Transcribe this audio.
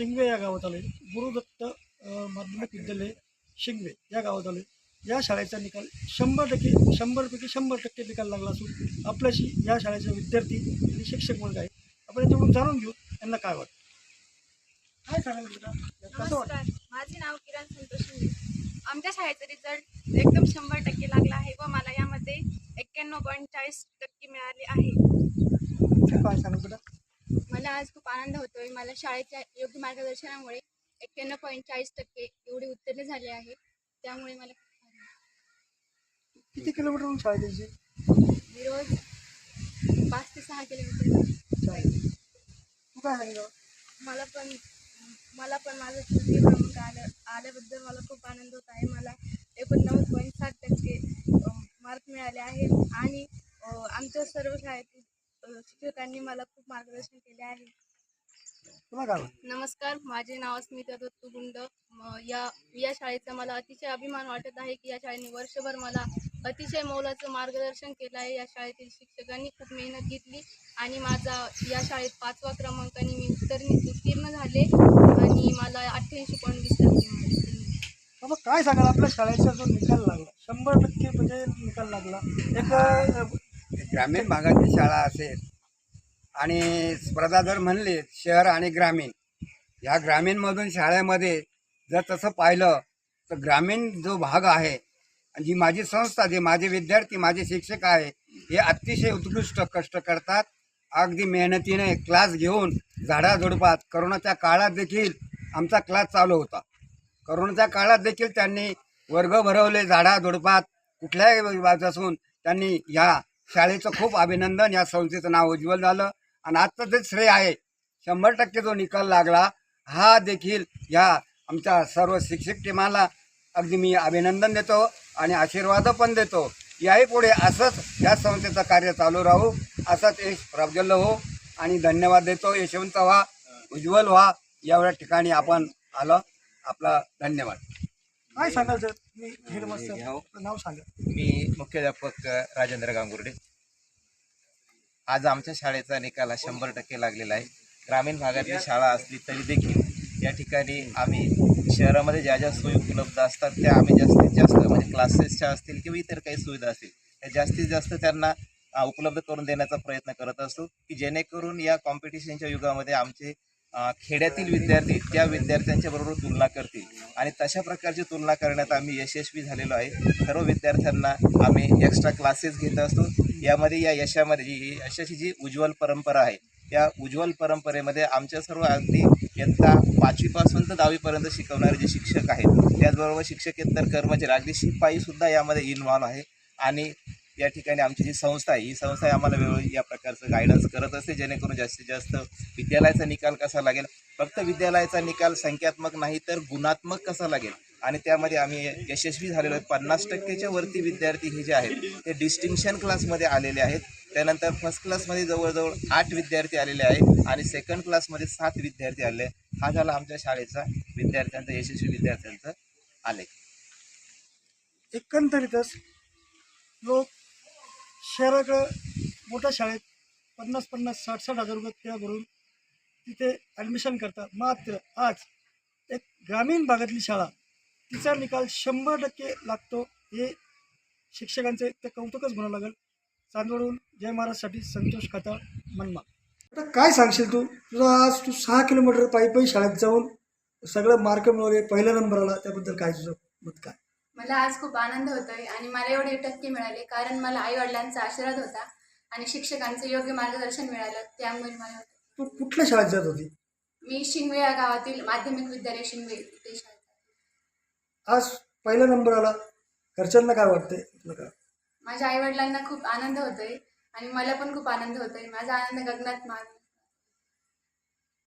शिंगवे या गावात आले. गुरुदत्त माध्यमिक विद्यालय शिंगवे या गावात आले. या शाळेचा निकाल शंभर टक्के शंभरपैकी शंभर टक्के निकाल लागला असून आपल्याशी या शाळेचे विद्यार्थी आणि शिक्षक वर्ग आहे आपण याच्याकडून जाणून घेऊ. यांना काय वाटतं? काय नमस्कार. माझे नाव किरण संतोष आमच्या शाळेचा रिझल्ट एकदम शंभर टक्के लागला आहे व मला यामध्ये एक्क्याण्णव पॉईंट चाळीस टक्के मिळाले आहे. काय बेटा? मला आज खूप आनंद होतोय. मला शाळेच्या योग्य मार्गदर्शनामुळे एक्क्याण्णव पॉईंट चाळीस टक्के एवढे उत्तीर्ण झाले आहे. त्यामुळे मला आहे. किती शाळा त्यांची मी रोज पाच ते सहा किलोमीटर शाळेत तू काय सांगितलं मला पण मला पण माझं तृतीय क्रमांक आलं आल्याबद्दल मला खूप आनंद होत आहे. मला एकोणनव्वद पॉईंट सात टक्के मार्क मिळाले आहेत आणि आमच्या सर्व शाळेतील अ, शिक्षकांनी मला खूप मार्गदर्शन केले आहे. तुला काय वाटतं? नमस्कार माझे नाव अस्मिता दत्तू गुंड. म, या या शाळेचा मला अतिशय अभिमान वाटत आहे की या शाळेने वर्षभर मला अतिशय मोलाचं मार्गदर्शन केलं आहे. या शाळेतील शिक्षकांनी खूप मेहनत घेतली आणि माझा या शाळेत पाचवा क्रमांकाने मी उत्तीर्ण उत्तीर्ण झाले आणि मला अठ्ठ्याऐंशी पॉईंट वीस टक्के मिळाले. बाबा काय सांगाल? आपल्या शाळेचा जो निकाल लागला शंभर टक्के म्हणजे निकाल लागला. एक अ, ग्रामीण भागातली शाळा असेल आणि स्पर्धा जर म्हणले शहर आणि ग्रामीण. ह्या ग्रामीणमधून शाळेमध्ये जर तसं पाहिलं तर ग्रामीण जो भाग आहे आणि जी माझी संस्था जे माझे विद्यार्थी माझे शिक्षक आहे हे अतिशय उत्कृष्ट कष्ट करतात. अगदी मेहनतीने क्लास घेऊन झाडाझुडपात करोनाच्या काळात देखील आमचा क्लास चालू होता. करोनाच्या काळात देखील त्यांनी वर्ग भरवले झाडाझुडपात कुठल्याही बाजूपासून त्यांनी ह्या शाळेचं खूप अभिनंदन. या संस्थेचं नाव उज्ज्वल झालं. आणि आजचं जे श्रेय आहे शंभर टक्के जो निकाल लागला हा देखील ह्या आमच्या सर्व शिक्षक टीमाला अगदी मी अभिनंदन देतो आणि आशीर्वाद पण देतो. याही पुढे असंच या संस्थेचं कार्य चालू राहू असंच यश प्रज्वल्य हो आणि धन्यवाद देतो. यशवंत व्हा उज्ज्वल व्हा. एवढ्या ठिकाणी आपण आलो. आपला धन्यवाद. काय सांगाल सर? मी हेडमास्टर नाव सांगा. मी मुख्याध्यापक राजेंद्र गांगुर्डे. आज आमच्या शाळेचा निकाल शंभर टक्के लागलेला आहे. ग्रामीण भागातली शाळा असली तरी देखील या ठिकाणी आम्ही शहरामध्ये ज्या ज्या सोयी उपलब्ध असतात त्या आम्ही जास्तीत जास्त म्हणजे क्लासेसच्या असतील किंवा इतर काही सुविधा असतील त्या जास्तीत जास्त त्यांना उपलब्ध करून देण्याचा प्रयत्न करत असतो की जेणेकरून या कॉम्पिटिशनच्या युगामध्ये आमचे खेड्यातील विद्यार्थी त्या विद्यार्थ्यांच्या बरोबर तुलना करतील. आणि तशा प्रकारची तुलना करण्यात आम्ही यशस्वी झालेलो आहे. सर्व विद्यार्थ्यांना आम्ही एक्स्ट्रा क्लासेस घेत असतो. यामध्ये या यशामध्ये जी यशाची जी उज्ज्वल परंपरा आहे या उज्ज्वल परंपरेमध्ये आमच्या सर्व अगदी इयत्ता पाचवीपासून तर दहावीपर्यंत शिकवणारे जे शिक्षक आहेत त्याचबरोबर शिक्षकेतर कर्मचारी अगदी शिपाईसुद्धा यामध्ये इन्व्हॉल्व आहे. आणि या ठिकाणी आमची जी संस्था आहे ही संस्था आहे आम्हाला वेळोवेळी या प्रकारचं गायडन्स करत असते जेणेकरून जास्तीत जास्त विद्यालयाचा निकाल कसा लागेल? फक्त विद्यालयाचा निकाल संख्यात्मक नाही तर गुणात्मक कसा लागेल? आणि त्यामध्ये आम्ही यशस्वी झालेलो आहे पन्नास टक्केच्या वरती विद्यार्थी हे जे आहेत ते डिस्टिंक्शन क्लासमध्ये आलेले आहेत. त्यानंतर फर्स्ट क्लासमध्ये जवळजवळ आठ विद्यार्थी आलेले आहेत आणि सेकंड क्लासमध्ये सात विद्यार्थी आले हा झाला आमच्या शाळेचा विद्यार्थ्यांचा यशस्वी विद्यार्थ्यांचा आलेख. एकंदरीतच लोक शहराकडं मोठ्या शाळेत पन्नास पन्नास साठ साठ हजार रुपये फी भरून तिथे ॲडमिशन करतात. मात्र आज एक ग्रामीण भागातली शाळा तिचा निकाल शंभर टक्के लागतो हे शिक्षकांचे ते कौतुकच म्हणावं लागेल. चांदवडून जय महाराजसाठी संतोष खाता मनमा आता काय सांगशील तू? तुझा आज तू सहा किलोमीटर पायी पायी शाळेत जाऊन सगळं मार्क मिळवले पहिला नंबर आला त्याबद्दल काय तुझं मत काय? मला आज खूप आनंद होतोय आणि मला एवढे टक्के मिळाले कारण मला आई वडिलांचा आशीर्वाद होता आणि शिक्षकांचं योग्य मार्गदर्शन मिळालं त्यामुळे मला होतं. तू कुठल्या शाळेत जात होती मी शिंगवे या गावातील माध्यमिक विद्यालय शिंगवे ते शाळेत. आज पहिला नंबर आला घरच्यांना काय वाटतंय तुला काय माझ्या आई वडिलांना खूप आनंद होतोय आणि मला पण खूप आनंद होतोय माझा आनंद गगनात मान